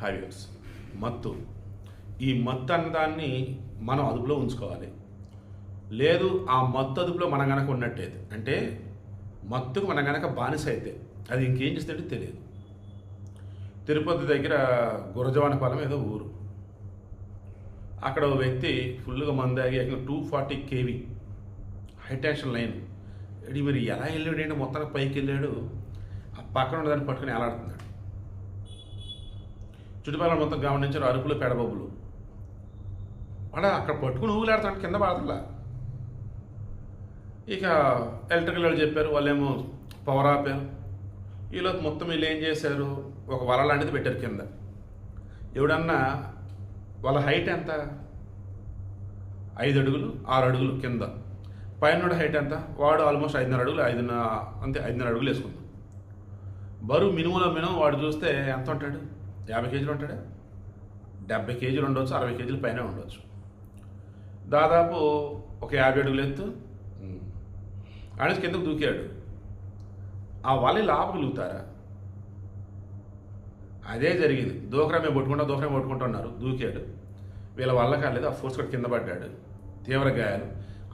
Habits మత్తు. ఈ మత్తు అన్నదాన్ని మనం అదుపులో ఉంచుకోవాలి. లేదు ఆ మత్తు అదుపులో మనం గనక ఉన్నట్టయితే అంటే మత్తుకు మనం గనక బానిస అయితే అది ఇంకేం చేస్తుంటే తెలియదు. తిరుపతి దగ్గర గురజవానపాలెం ఏదో ఊరు. అక్కడ ఓ వ్యక్తి ఫుల్గా మందాగి two forty KV high tension line. ఇది మరి ఎలా వెళ్ళాడు ఏంటి? మొత్తానికి పైకి వెళ్ళాడు. ఆ పక్కన ఉన్నదాన్ని పట్టుకుని ఎలాడుతున్నాడు చుట్టుపక్కల మొత్తం గమనించారు అరుపులు పెడబొబ్బులు. వాడు అక్కడ పట్టుకుని ఊగులాడుతాడు కింద పడతలా ఇక ఎలక్ట్రికల్ వాళ్ళు చెప్పారు వాళ్ళేమో పవర్ ఆపారు ఈలోపు మొత్తం వీళ్ళు ఏం చేశారు? ఒక వల లాంటిది పెట్టారు కింద. ఎవడన్నా వాళ్ళ హైట్ ఎంత? ఐదు అడుగులు ఆరు అడుగులు కింద. పైన హైట్ ఎంత? వాడు ఆల్మోస్ట్ ఐదున్నర అడుగులు ఐదున్నర అంతే ఐదున్నర అడుగులు వేసుకుందాం. బరువు మినిమంలో మినిమం వాడు చూస్తే ఎంత ఉంటాడు? యాభై కేజీలు ఉంటాడా? డెబ్బై కేజీలు ఉండొచ్చు అరవై కేజీల పైన ఉండొచ్చు. దాదాపు ఒక యాభై అడుగులు ఎత్తు. ఆడేసి కిందకు దూకాడు? ఆ వల లాపగలుగుతారా అదే జరిగింది. దూకరమే పట్టుకుంటా దూకరమే పట్టుకుంటున్నారు దూకాడు. వీళ్ళ వల్ల కాలేదు ఆ ఫోర్స్ కూడా కింద పడ్డాడు. తీవ్ర గాయాలు.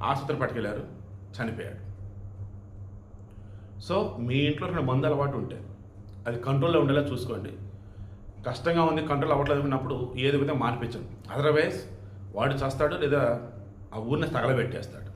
ఆసుపత్రి పట్టుకెళ్ళారు చనిపోయాడు. సో మీ ఇంట్లో రెండు మందు అలవాటు ఉంటే అది కంట్రోల్లో ఉండేలా చూసుకోండి. కష్టంగా ఉంది కంట్రోల్ అవ్వట్లేదు అనుకున్నప్పుడు ఏది విధంగా మానిపించండి అదర్వైజ్ వాడు చేస్తాడు లేదా ఆ ఊరిని తగలబెట్టేస్తాడు.